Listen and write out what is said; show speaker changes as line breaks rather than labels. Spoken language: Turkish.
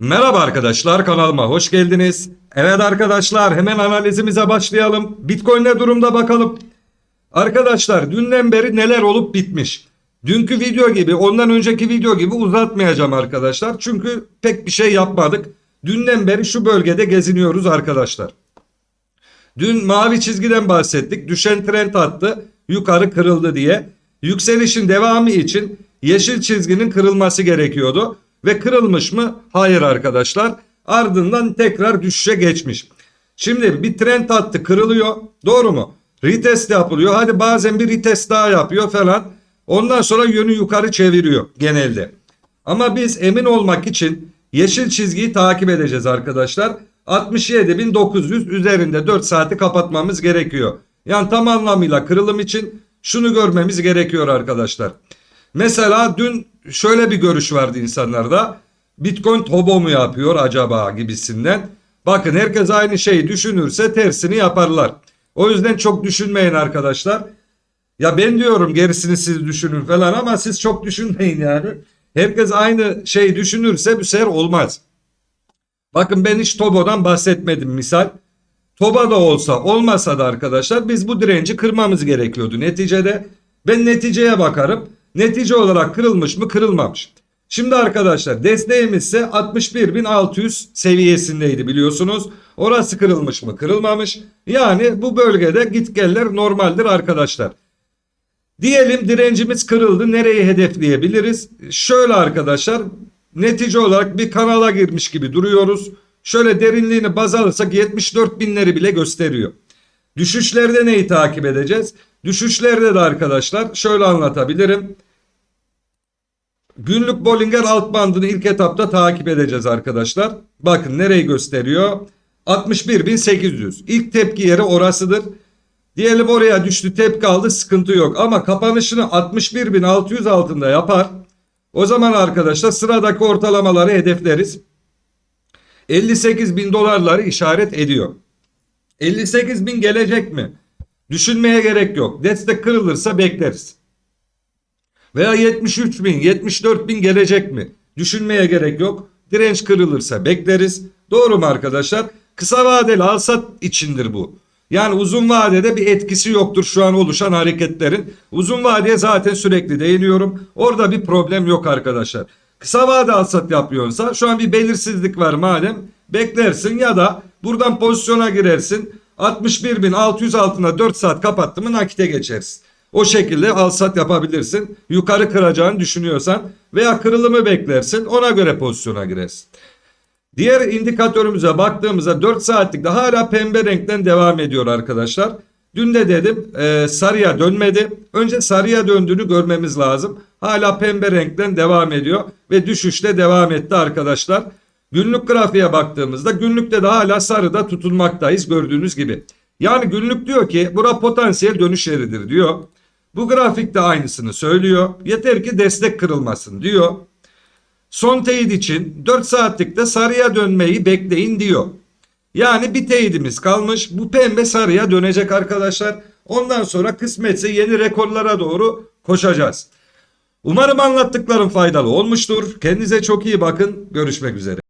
Merhaba arkadaşlar kanalıma hoş geldiniz. Evet arkadaşlar hemen analizimize başlayalım. Bitcoin ne durumda bakalım. Arkadaşlar dünden beri neler olup bitmiş. Dünkü video gibi ondan önceki video gibi uzatmayacağım arkadaşlar. Çünkü pek bir şey yapmadık. Dünden beri şu bölgede geziniyoruz arkadaşlar. Dün mavi çizgiden bahsettik. Düşen trend attı. Yukarı kırıldı diye. Yükselişin devamı için yeşil çizginin kırılması gerekiyordu. Ve kırılmış mı? Hayır arkadaşlar. Ardından tekrar düşüşe geçmiş. Şimdi bir trend attı kırılıyor. Doğru mu? Retest yapılıyor. Hadi bazen bir retest daha yapıyor falan. Ondan sonra yönü yukarı çeviriyor genelde. Ama biz emin olmak için yeşil çizgiyi takip edeceğiz arkadaşlar. 67.900 üzerinde 4 saati kapatmamız gerekiyor. Yani tam anlamıyla kırılım için şunu görmemiz gerekiyor arkadaşlar. Mesela dün şöyle bir görüş vardı insanlarda. Bitcoin tobo mu yapıyor acaba gibisinden. Bakın herkes aynı şeyi düşünürse tersini yaparlar. O yüzden çok düşünmeyin arkadaşlar. Ya ben diyorum gerisini siz düşünün falan ama siz çok düşünmeyin yani. Herkes aynı şeyi düşünürse bu sefer olmaz. Bakın ben hiç Tobo'dan bahsetmedim misal. Toba da olsa olmasa da arkadaşlar biz bu direnci kırmamız gerekiyordu. Neticede ben neticeye bakarım. Netice olarak kırılmış mı kırılmamış. Şimdi arkadaşlar desteğimiz ise 61.600 seviyesindeydi biliyorsunuz. Orası kırılmış mı kırılmamış. Yani bu bölgede gitgeller normaldir arkadaşlar. Diyelim direncimiz kırıldı. Nereyi hedefleyebiliriz? Şöyle arkadaşlar netice olarak bir kanala girmiş gibi duruyoruz. Şöyle derinliğini baz alırsak 74 binleri bile gösteriyor. Düşüşlerde neyi takip edeceğiz? Düşüşlerde de arkadaşlar şöyle anlatabilirim. Günlük Bollinger alt bandını ilk etapta takip edeceğiz arkadaşlar. Bakın nereyi gösteriyor? 61.800. İlk tepki yeri orasıdır. Diyelim oraya düştü tepki aldı sıkıntı yok. Ama kapanışını 61.600 altında yapar. O zaman arkadaşlar sıradaki ortalamaları hedefleriz. 58 bin dolarları işaret ediyor. 58 bin gelecek mi? Düşünmeye gerek yok. Destek kırılırsa bekleriz. Veya 73 bin, 74 bin gelecek mi? Düşünmeye gerek yok. Direnç kırılırsa bekleriz. Doğru mu arkadaşlar? Kısa vadeli alsat içindir bu. Yani uzun vadede bir etkisi yoktur şu an oluşan hareketlerin. Uzun vadeye zaten sürekli değiniyorum. Orada bir problem yok arkadaşlar. Kısa vade alsat yapıyorsa şu an bir belirsizlik var madem beklersin ya da buradan pozisyona girersin. 61.600 altına 4 saat kapattı mı nakite geçersin. O şekilde alsat yapabilirsin. Yukarı kıracağını düşünüyorsan veya kırılımı beklersin ona göre pozisyona girersin. Diğer indikatörümüze baktığımızda 4 saatlikte hala pembe renkten devam ediyor arkadaşlar. Dün de dedim e, sarıya dönmedi. Önce sarıya döndüğünü görmemiz lazım. Hala pembe renkten devam ediyor ve düşüşte devam etti arkadaşlar. Günlük grafiğe baktığımızda günlükte de hala sarıda tutunmaktayız gördüğünüz gibi. Yani günlük diyor ki bura potansiyel dönüş yeridir diyor. Bu grafik de aynısını söylüyor. Yeter ki destek kırılmasın diyor. Son teyit için 4 saatlikte sarıya dönmeyi bekleyin diyor. Yani bir teyidimiz kalmış. Bu pembe sarıya dönecek arkadaşlar. Ondan sonra kısmetse yeni rekorlara doğru koşacağız. Umarım anlattıklarım faydalı olmuştur. Kendinize çok iyi bakın. Görüşmek üzere.